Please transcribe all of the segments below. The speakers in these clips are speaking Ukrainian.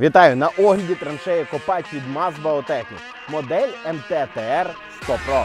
Вітаю на огляді траншеї Копач від МАЗ Баотехнік. Модель МТТР 100 Pro.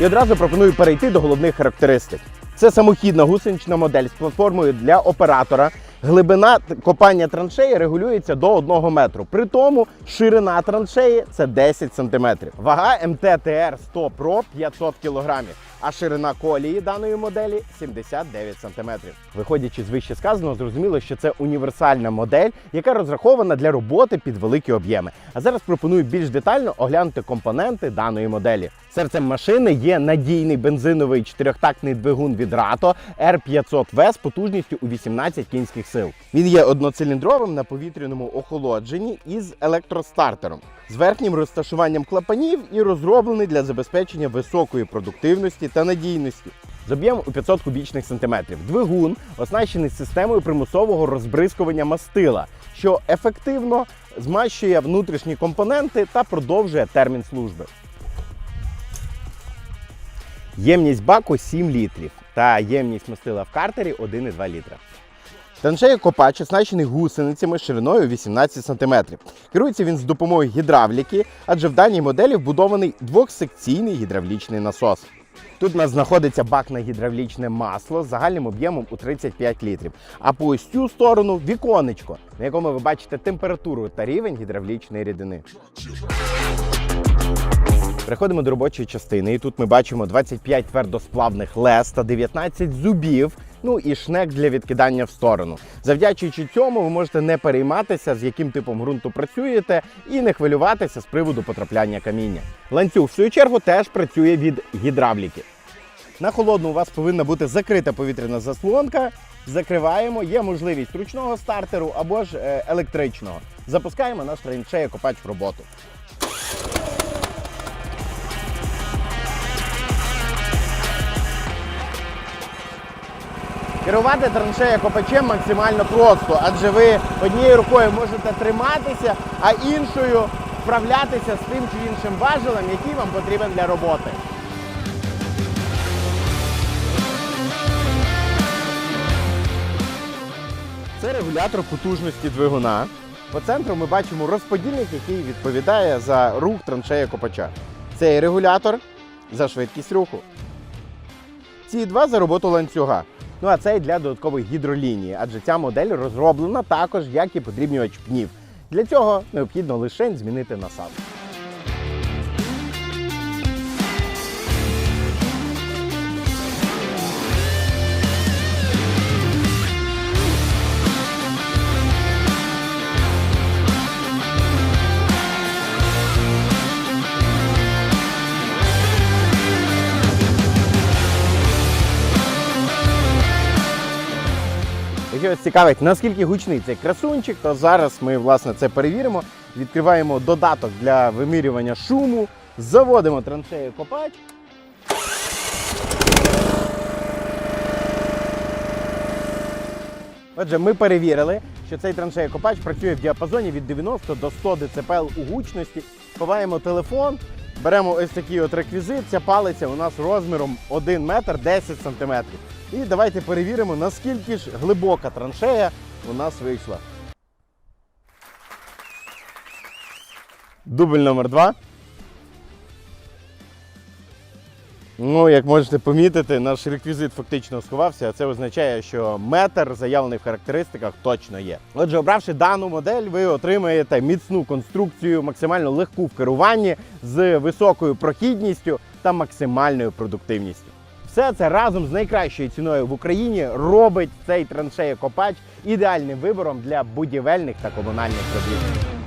І одразу пропоную перейти до головних характеристик. Це самохідна гусенична модель з платформою для оператора. Глибина копання траншеї регулюється до 1 метру. При тому ширина траншеї це 10 см. Вага МТТР 100 Pro 500 кг, а ширина колії даної моделі 79 см. Виходячи з вище сказаного, зрозуміло, що це універсальна модель, яка розрахована для роботи під великі об'єми. А зараз пропоную більш детально оглянути компоненти даної моделі. Серцем машини є надійний бензиновий чотирьохтактний двигун від Rato R500V з потужністю у 18 кінських сил. Він є одноциліндровим на повітряному охолодженні із електростартером з верхнім розташуванням клапанів і розроблений для забезпечення високої продуктивності та надійності. З об'ємом у 500 кубічних сантиметрів. Двигун оснащений системою примусового розбризкування мастила, що ефективно змащує внутрішні компоненти та продовжує термін служби. Ємність баку 7 літрів та ємність мастила в картері 1,2 літра. Траншея копач оснащений гусеницями шириною 18 см. Керується він з допомогою гідравліки, адже в даній моделі вбудований двохсекційний гідравлічний насос. Тут у нас знаходиться бак на гідравлічне масло з загальним об'ємом у 35 літрів. А по ось цю сторону віконечко, на якому ви бачите температуру та рівень гідравлічної рідини. Переходимо до робочої частини. І тут ми бачимо 25 твердосплавних лез та 19 зубів. Ну і шнек для відкидання в сторону. Завдячуючи цьому, ви можете не перейматися, з яким типом ґрунту працюєте, і не хвилюватися з приводу потрапляння каміння. Ланцюг, в свою чергу, теж працює від гідравліки. На холодну у вас повинна бути закрита повітряна заслонка. Закриваємо, є можливість ручного стартеру або ж е, електричного. Запускаємо наш траншея копач в роботу. Керувати траншея копачем максимально просто, адже ви однією рукою можете триматися, а іншою вправлятися з тим чи іншим важелем, який вам потрібен для роботи. Це регулятор потужності двигуна. По центру ми бачимо розподільник, який відповідає за рух траншея копача. Цей регулятор за швидкість руху. Ці два за роботу ланцюга. Ну а цей для додаткової гідролінії, адже ця модель розроблена також як і подрібнювач пнів. Для цього необхідно лише змінити насадку. Якщо вас цікавить, наскільки гучний цей красунчик, то зараз ми власне це перевіримо. Відкриваємо додаток для вимірювання шуму, заводимо траншею копач. Отже, ми перевірили, що цей траншея копач працює в діапазоні від 90 до 100 дБ у гучності. Ховаємо телефон, беремо ось такий от реквізит. Ця палиця у нас розміром 1 метр 10 сантиметрів. І давайте перевіримо, наскільки ж глибока траншея у нас вийшла. Дубль номер два. Ну, як можете помітити, наш реквізит фактично сховався, а це означає, що метр заявлений в характеристиках точно є. Отже, обравши дану модель, ви отримаєте міцну конструкцію, максимально легку в керуванні з високою прохідністю та максимальною продуктивністю. Все це разом з найкращою ціною в Україні робить цей траншеєкопач ідеальним вибором для будівельних та комунальних робіт.